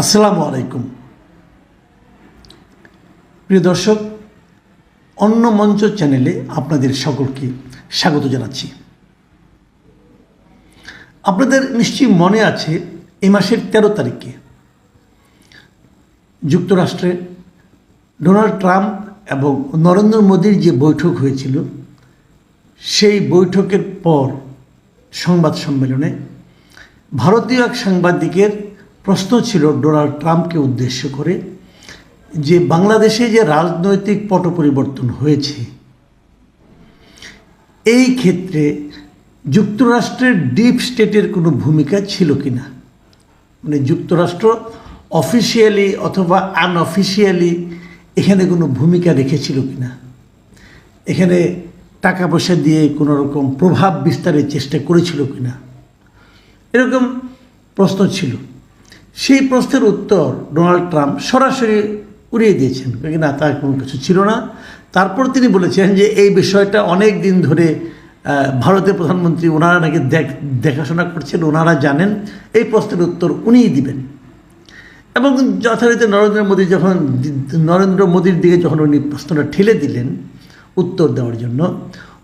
আসসালামু আলাইকুম। প্রিয় দর্শক, অন্য মঞ্চ চ্যানেলে আপনাদের সকলকে স্বাগত জানাচ্ছি। আপনাদের নিশ্চয়ই মনে আছে, এ মাসের তেরো তারিখে যুক্তরাষ্ট্রে ডোনাল্ড ট্রাম্প এবং নরেন্দ্র মোদীর যে বৈঠক হয়েছিল, সেই বৈঠকের পর সংবাদ সম্মেলনে ভারতীয় এক সাংবাদিকের প্রশ্ন ছিল ডোনাল্ড ট্রাম্পকে উদ্দেশ্য করে যে বাংলাদেশে যে রাজনৈতিক পট পরিবর্তন হয়েছে, এই ক্ষেত্রে যুক্তরাষ্ট্রের ডিপ স্টেটের কোনো ভূমিকা ছিল কি না মানে যুক্তরাষ্ট্র অফিসিয়ালি অথবা আনঅফিসিয়ালি এখানে কোনো ভূমিকা রেখেছিল কি না এখানে টাকা পয়সা দিয়ে কোনো রকম প্রভাব বিস্তারের চেষ্টা করেছিল কি না এরকম প্রশ্ন ছিল। সেই প্রশ্নের উত্তর ডোনাল্ড ট্রাম্প সরাসরি উড়িয়ে দিয়েছেন। না তার কোনো কিছু ছিল না। তারপর তিনি বলেছেন যে এই বিষয়টা অনেক দিন ধরে ভারতের প্রধানমন্ত্রী ওনারা নাকি দেখ- দেখাশোনা করছেন, ওনারা জানেন। এই প্রশ্নের উত্তর উনিই দিবেন। এবং যথারীতি নরেন্দ্র মোদী যখন নরেন্দ্র মোদীর দিকে যখন উনি প্রশ্নটা ঠেলে দিলেন উত্তর দেওয়ার জন্য,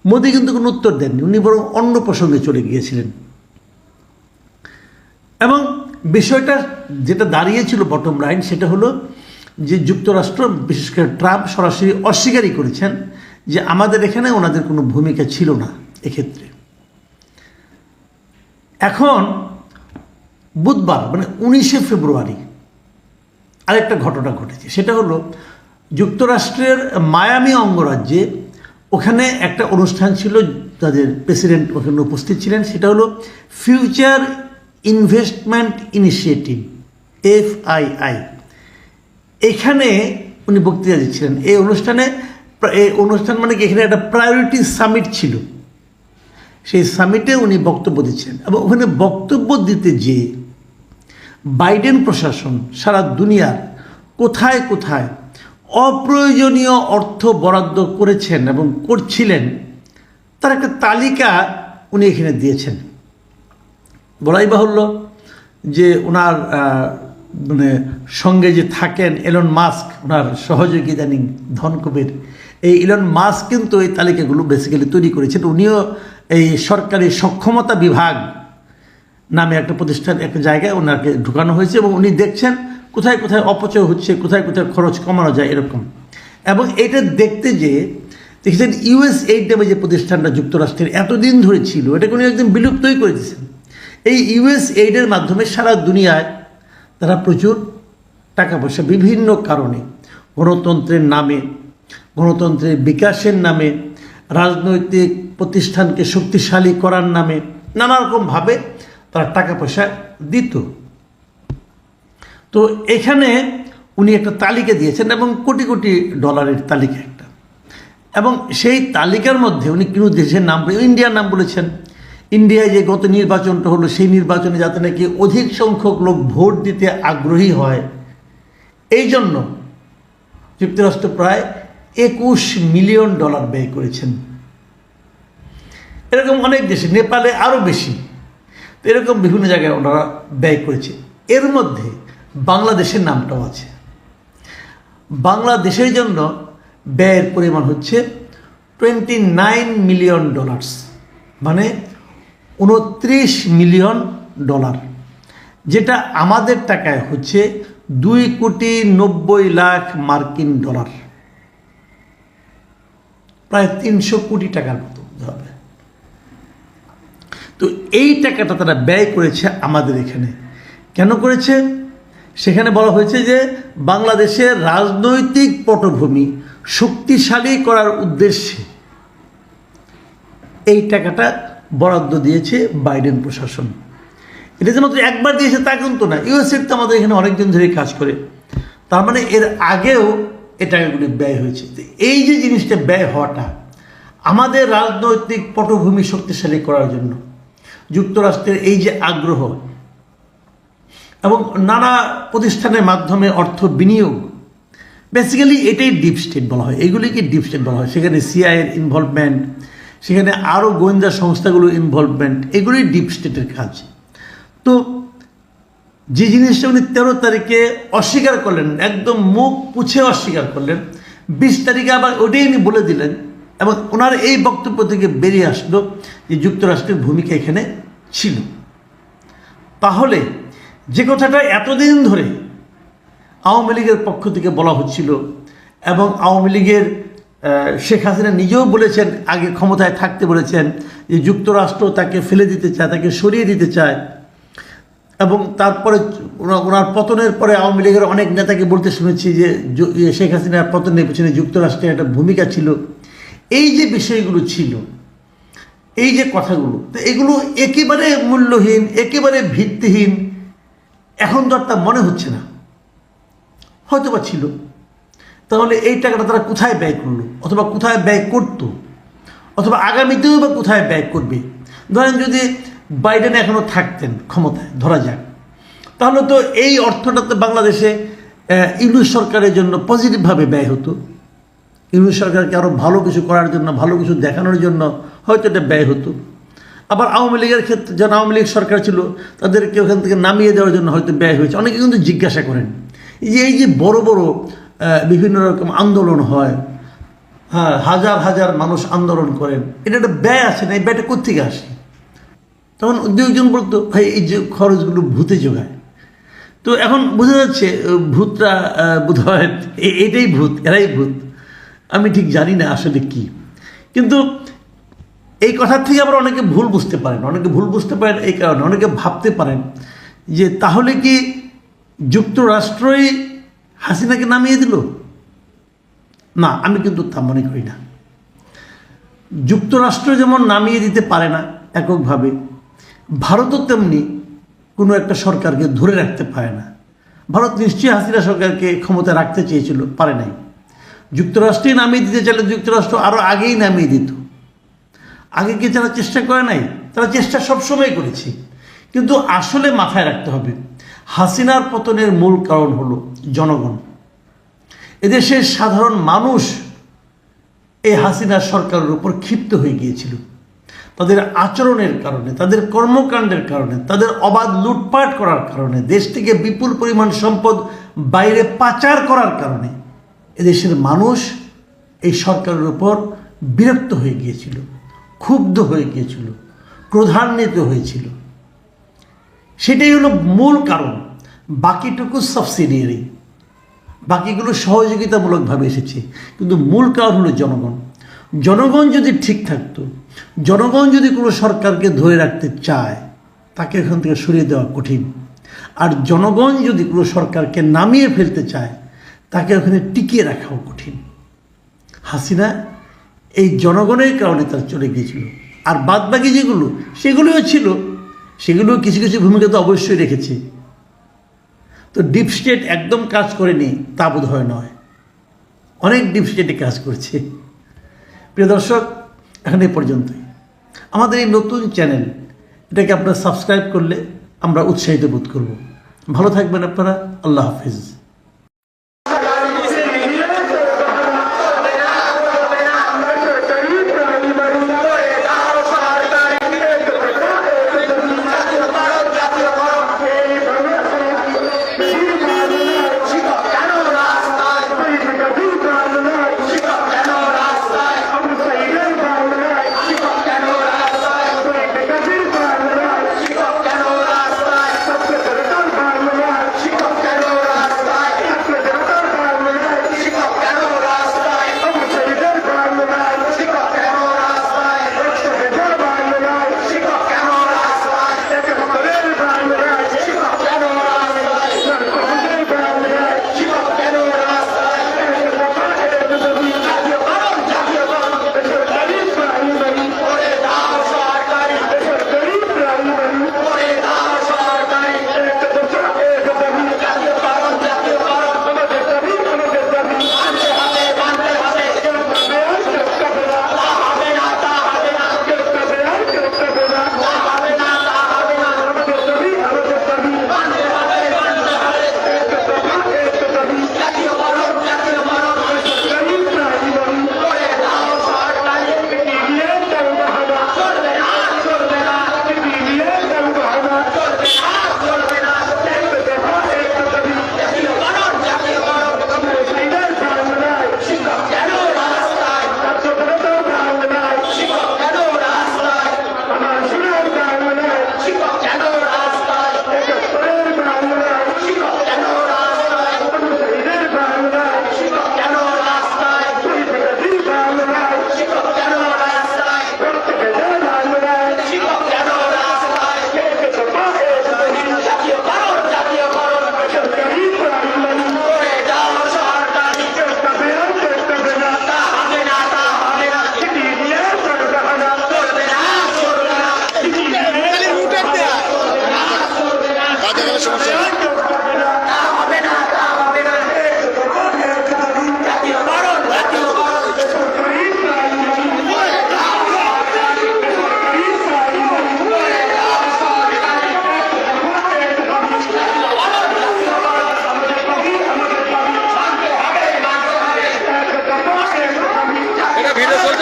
মোদী কিন্তু কোনো উত্তর দেননি। উনি বরং অন্য প্রসঙ্গে চলে গিয়েছিলেন। এবং বিষয়টা যেটা দাঁড়িয়েছিল বটম লাইন সেটা হলো যে যুক্তরাষ্ট্র, বিশেষ করে ট্রাম্প সরাসরি অস্বীকারই করেছেন যে আমাদের এখানে ওনাদের কোনো ভূমিকা ছিল না এক্ষেত্রে। এখন বুধবার মানে উনিশে ফেব্রুয়ারি আরেকটা ঘটনা ঘটেছে। সেটা হলো যুক্তরাষ্ট্রের মায়ামি অঙ্গরাজ্যে ওখানে একটা অনুষ্ঠান ছিল তাদের প্রেসিডেন্ট ওখানে উপস্থিত ছিলেন। সেটা হলো future investment initiative F I I এখানে উনি বক্তৃতা দিচ্ছিলেন। এই অনুষ্ঠানে এই অনুষ্ঠান মানে কি? এখানে একটা প্রায়োরিটি সামিট ছিল। সেই সামিটে উনি বক্তব্য দিচ্ছেন। এবং ওখানে বক্তব্য দিতে যে বাইডেন প্রশাসন সারা দুনিয়ার কোথায় কোথায় অপ্রয়োজনীয় অর্থ বরাদ্দ করেছেন এবং করছিলেন, তার একটা তালিকা উনি এখানে দিয়েছেন। বলাই বাহুল্য যে ওনার মানে সঙ্গে যে থাকেন এলন মাস্ক ওনার সহযোগী ইদানিং ধনকুবের, এই এলন মাস্ক কিন্তু এই তালিকাগুলো বেসিক্যালি তৈরি করেছেন। উনিও এই সরকারি সক্ষমতা বিভাগ নামে একটা প্রতিষ্ঠান, একটা জায়গায় ওনাকে ঢুকানো হয়েছে এবং উনি দেখছেন কোথায় কোথায় অপচয় হচ্ছে, কোথায় কোথায় খরচ কমানো যায় এরকম। এবং এটা দেখতে যে, দেখেছেন ইউএস এইড নামে যে প্রতিষ্ঠানটা যুক্তরাষ্ট্রের এতদিন ধরে ছিল, এটাকে উনি একদম বিলুপ্তই করে দিয়েছেন। এই ইউএস এইডের মাধ্যমে সারা দুনিয়ায় তারা প্রচুর টাকা পয়সা বিভিন্ন কারণে, গণতন্ত্রের নামে, গণতন্ত্রের বিকাশের নামে, রাজনৈতিক প্রতিষ্ঠানকে শক্তিশালী করার নামে নানা রকমভাবে তারা টাকা পয়সা দিত। তো এখানে উনি একটা তালিকা দিয়েছেন এবং কোটি কোটি ডলারের তালিকা একটা। এবং সেই তালিকার মধ্যে উনি কোনো দেশের নাম ইন্ডিয়ার নাম বলেছেন। ইন্ডিয়ায় যে গত নির্বাচনটা হলো, সেই নির্বাচনে যাতে নাকি অধিক সংখ্যক লোক ভোট দিতে আগ্রহী হয়, এই জন্য যুক্তরাষ্ট্র প্রায় একুশ মিলিয়ন ডলার ব্যয় করেছেন। এরকম অনেক দেশে, নেপালে আরও বেশি, তো এরকম বিভিন্ন জায়গায় ওনারা ব্যয় করেছে। এর মধ্যে বাংলাদেশের নামটাও আছে। বাংলাদেশের জন্য ব্যয়ের পরিমাণ হচ্ছে টোয়েন্টি নাইন মিলিয়ন ডলার্স মানে উনত্রিশ মিলিয়ন ডলার, যেটা আমাদের টাকায় হচ্ছে দুই কোটি নব্বই লাখ মার্কিন ডলার। প্রায় তিনশো কোটি টাকার মতো হবে। তো এই টাকাটা তারা ব্যয় করেছে আমাদের এখানে। কেন করেছে? সেখানে বলা হয়েছে যে বাংলাদেশের রাজনৈতিক পটভূমি শক্তিশালী করার উদ্দেশ্যে এই টাকাটা বরাদ্দ দিয়েছে বাইডেন প্রশাসন। এটা যে মাত্র একবার দিয়েছে তা কিন্তু না। ইউএসএর তো আমাদের এখানে অনেকদিন ধরে কাজ করে। তার মানে এর আগেও এই টাকাগুলি ব্যয় হয়েছে। এই যে জিনিসটা ব্যয় হওয়াটা আমাদের রাজনৈতিক পটভূমি শক্তিশালী করার জন্য, যুক্তরাষ্ট্রের এই যে আগ্রহ এবং নানা প্রতিষ্ঠানের মাধ্যমে অর্থ বিনিয়োগ বেসিক্যালি এটাই ডিপ স্টেট বলা হয়। এগুলিকে ডিপ স্টেট বলা হয়। সেখানে সিআইয়ের ইনভলভমেন্ট সেখানে আরও গোয়েন্দা সংস্থাগুলোর ইনভলভমেন্ট এগুলোই ডিপ স্টেটের কাজ। তো যে জিনিসটা উনি তেরো তারিখে অস্বীকার করলেন, একদম মুখ পুছে অস্বীকার করলেন, বিশ তারিখে আবার ওটাই উনি বলে দিলেন এবং ওনার এই বক্তব্য থেকে বেরিয়ে আসলো যে যুক্তরাষ্ট্রের ভূমিকা এখানে ছিল। তাহলে যে কথাটা এতদিন ধরে আওয়ামী লীগের পক্ষ থেকে বলা হচ্ছিল এবং আওয়ামী লীগের শেখ হাসিনা নিজেও বলেছেন, আগে ক্ষমতায় থাকতে বলেছেন যে যুক্তরাষ্ট্র তাকে ফেলে দিতে চায়, তাকে সরিয়ে দিতে চায়। এবং তারপরে ওনা- ওনার পতনের পরে আওয়ামী লীগের অনেক নেতাকে বলতে শুনেছি যে শেখ হাসিনার পতনের পিছনে যুক্তরাষ্ট্রের একটা ভূমিকা ছিল। এই যে বিষয়গুলো ছিল, এই যে কথাগুলো, তো এগুলো একেবারে মূল্যহীন, একেবারে ভিত্তিহীন, এখন তো আর তা মনে হচ্ছে না। হয়তো বা ছিল। তাহলে এই টাকাটা তারা কোথায় ব্যয় করল? অথবা কোথায় ব্যয় করতো? অথবা আগামীতেও বা কোথায় ব্যয় করবে? ধরেন যদি বাইডেন এখনও থাকতেন ক্ষমতায়, ধরা যাক। তাহলে তো এই অর্থটা তো বাংলাদেশে ইউনুস সরকারের জন্য পজিটিভভাবে ব্যয় হতো। ইউনুস সরকারকে আরও ভালো কিছু করার জন্য, ভালো কিছু দেখানোর জন্য হয়তো এটা ব্যয় হতো। আবার আওয়ামী লীগের ক্ষেত্রে যারা আওয়ামী লীগ সরকার ছিল, তাদেরকে ওখান থেকে নামিয়ে দেওয়ার জন্য হয়তো ব্যয় হয়েছে। অনেকে কিন্তু জিজ্ঞাসা করেন যে এই যে বড় বড় বিভিন্ন রকম আন্দোলন হয়। হ্যাঁ হাজার হাজার মানুষ আন্দোলন করেন। এটা একটা ব্যয় আছে না, এই ব্যয়টা কোথেকে আসে? তখন দুইজন বলতো, ভাই, এই যে খরচগুলো ভূতে যোগায়। তো এখন বোঝা যাচ্ছে ভূতটা বোধ হয় এটাই ভূত, এরাই ভূত। আমি ঠিক জানি না আসলে কি। কিন্তু এই কথার থেকে আবার অনেকে ভুল বুঝতে পারেন, অনেকে ভুল বুঝতে পারেন এই কারণে, অনেকে ভাবতে পারেন যে তাহলে কি যুক্তরাষ্ট্রই হাসিনাকে নামিয়ে দিল? না, আমি কিন্তু তা মনে করি না। যুক্তরাষ্ট্র যেমন নামিয়ে দিতে পারে না এককভাবে, ভারতও তেমনি কোনো একটা সরকারকে ধরে রাখতে পারে না। ভারত নিশ্চয়ই হাসিনা সরকারকে ক্ষমতায় রাখতে চেয়েছিল, পারে নাই। যুক্তরাষ্ট্রে নামিয়ে দিতে চাইলে যুক্তরাষ্ট্র আরও আগেই নামিয়ে দিত। আগে কি তারা চেষ্টা করে নাই? তারা চেষ্টা সবসময় করেছে। কিন্তু আসলে মাথায় রাখতে হবে হাসিনার পতনের মূল কারণ হলো জনগণ। এদেশের সাধারণ মানুষ এই হাসিনা সরকারের উপর ক্ষিপ্ত হয়ে গিয়েছিল। তাদের আচরণের কারণে, তাদের কর্মকাণ্ডের কারণে, তাদের অবাধ লুটপাট করার কারণে, দেশ থেকে বিপুল পরিমাণ সম্পদ বাইরে পাচার করার কারণে এদেশের মানুষ এই সরকারের উপর বিরক্ত হয়ে গিয়েছিল, ক্ষুব্ধ হয়ে গিয়েছিল, ক্রোধান্বিত হয়েছিল। সেটাই হলো মূল কারণ। বাকিটুকু সাবসিডিয়ারি বাকিগুলো সহযোগিতামূলকভাবে এসেছে। কিন্তু মূল কারণ হলো জনগণ। জনগণ যদি ঠিক থাকতো, জনগণ যদি কোনো সরকারকে ধরে রাখতে চায়, তাকে এখান থেকে সরিয়ে দেওয়া কঠিন। আর জনগণ যদি কোনো সরকারকে নামিয়ে ফেলতে চায়, তাকে ওখানে টিকিয়ে রাখাও কঠিন। হাসিনা এই জনগণের কারণে তার চলে গিয়েছিল। আর বাদবাকি যেগুলো সেগুলোও ছিল সেগুলো কিছু কিছু ভূমিকা তো অবশ্যই রেখেছি। তো ডিপ স্টেট একদম কাজ করেনি, তা বোধ হয় নয়। অনেক ডিপ স্টেটে কাজ করছে। প্রিয় দর্শক, এখন এ পর্যন্তই। আমাদের এই নতুন চ্যানেল এটাকে আপনারা সাবস্ক্রাইব করলে আমরা উৎসাহিত বোধ করব। ভালো থাকবেন আপনারা, আল্লাহ হাফিজ।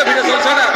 ভিডিও চলছে না